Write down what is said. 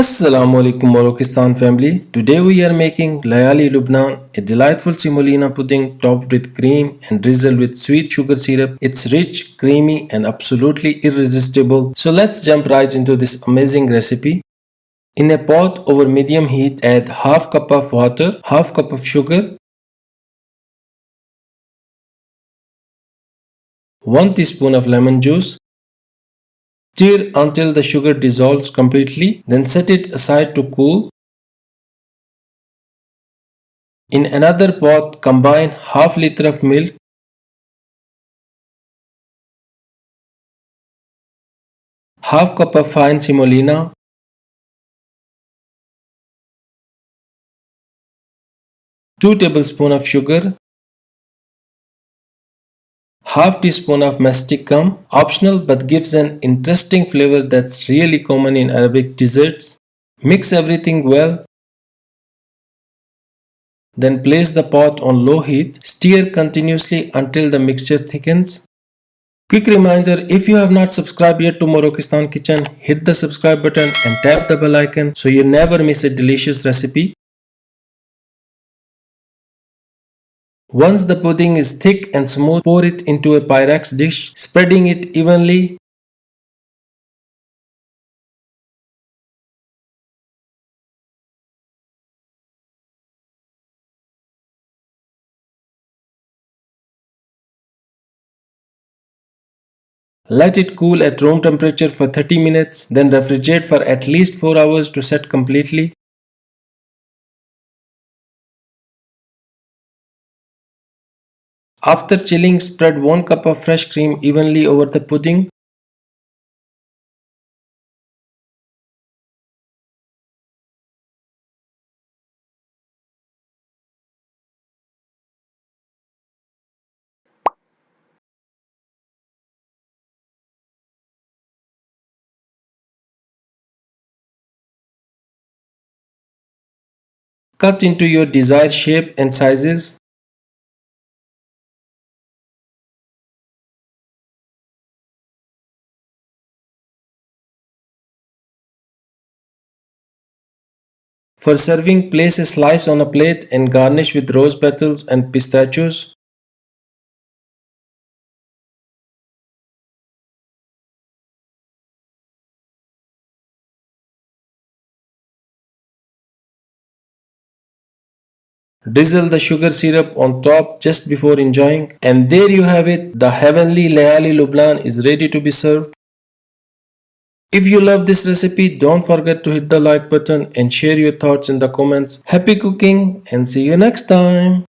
Assalamu alaikum Moroccan family. Today we are making Layali Lubnan, a delightful semolina pudding topped with cream and drizzled with sweet sugar syrup. It's rich, creamy and absolutely irresistible. So let's jump right into this amazing recipe. In a pot over medium heat, add half cup of water, half cup of sugar, 1 teaspoon of lemon juice, Stir until the sugar dissolves completely, then set it aside to cool. In another pot, combine half liter of milk, half cup of fine semolina, two tablespoon of sugar, half teaspoon of mastic gum, optional but gives an interesting flavor that's really common in Arabic desserts. Mix everything well. Then place the pot on low heat. Stir continuously until the mixture thickens. Quick reminder if you have not subscribed yet to Moroccan Kitchen, hit the subscribe button and tap the bell icon so you never miss a delicious recipe. Once the pudding is thick and smooth, pour it into a Pyrex dish, spreading it evenly. Let it cool at room temperature for 30 minutes, then refrigerate for at least 4 hours to set completely. After chilling, spread 1 cup of fresh cream evenly over the pudding. Cut into your desired shape and sizes. For serving, place a slice on a plate and garnish with rose petals and pistachios. Drizzle the sugar syrup on top just before enjoying. And there you have it. The heavenly Layali Lubnan is ready to be served. If you love this recipe, don't forget to hit the like button and share your thoughts in the comments. Happy cooking and see you next time.